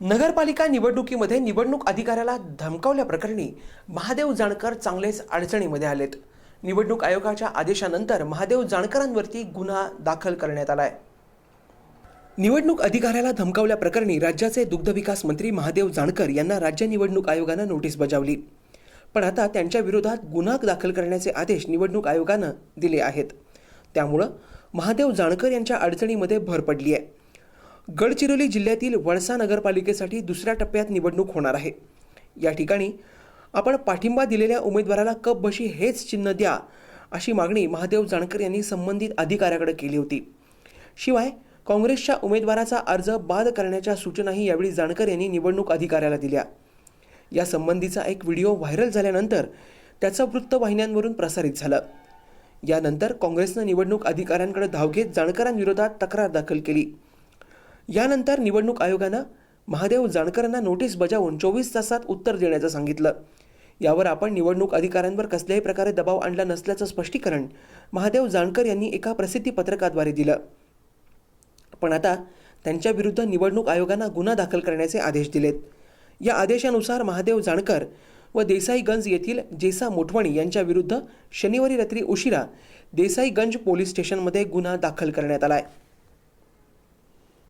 नगरपालिका निवडणुकीमध्ये निवडणूक अधिकाऱ्याला धमकावल्याप्रकरणी महादेव जाणकर चांगलेच अडचणीमध्ये आलेत. निवडणूक आयोगाच्या आदेशानंतर महादेव जाणकरांवरती गुन्हा दाखल करण्यात आलाय. निवडणूक अधिकाऱ्याला धमकावल्याप्रकरणी राज्याचे दुग्धविकास मंत्री महादेव जाणकर यांना राज्य निवडणूक आयोगानं नोटीस बजावली. पण आता त्यांच्या विरोधात गुन्हा दाखल करण्याचे आदेश निवडणूक आयोगानं दिले आहेत. त्यामुळं महादेव जाणकर यांच्या अडचणीमध्ये भर पडली आहे गडचिरोली जिल्ह्यातील वळसा नगरपालिकेसाठी दुसऱ्या टप्प्यात निवडणूक होणार आहे. या ठिकाणी आपण पाठिंबा दिलेल्या उमेदवाराला कप बशी हेच चिन्ह द्या अशी मागणी महादेव जानकर यांनी संबंधित अधिकाऱ्याकडे केली होती. शिवाय काँग्रेसच्या उमेदवाराचा अर्ज बाद करण्याच्या सूचनाही यावेळी जानकर यांनी निवडणूक अधिकाऱ्याला दिल्या. या संबंधीचा एक व्हिडिओ व्हायरल झाल्यानंतर त्याचं वृत्तवाहिन्यांवरून प्रसारित झालं. यानंतर काँग्रेसनं निवडणूक अधिकाऱ्यांकडे धाव घेत जानकरांविरोधात तक्रार दाखल केली. यानंतर निवडणूक आयोगानं महादेव जानकरांना नोटीस बजावून चोवीस तासात उत्तर देण्याचं सांगितलं. यावर आपण निवडणूक अधिकाऱ्यांवर कसल्याही प्रकारे दबाव आणला नसल्याचं स्पष्टीकरण महादेव जानकर यांनी एका प्रसिद्धी पत्रकाद्वारे दिलं. पण आता त्यांच्या विरुद्ध निवडणूक आयोगानं गुन्हा दाखल करण्याचे आदेश दिलेत. या आदेशानुसार महादेव जानकर व देसाईगंज येथील जेसा मोठवणी यांच्या विरुद्ध शनिवारी रात्री उशिरा देसाईगंज पोलीस स्टेशनमध्ये गुन्हा दाखल करण्यात आलाय.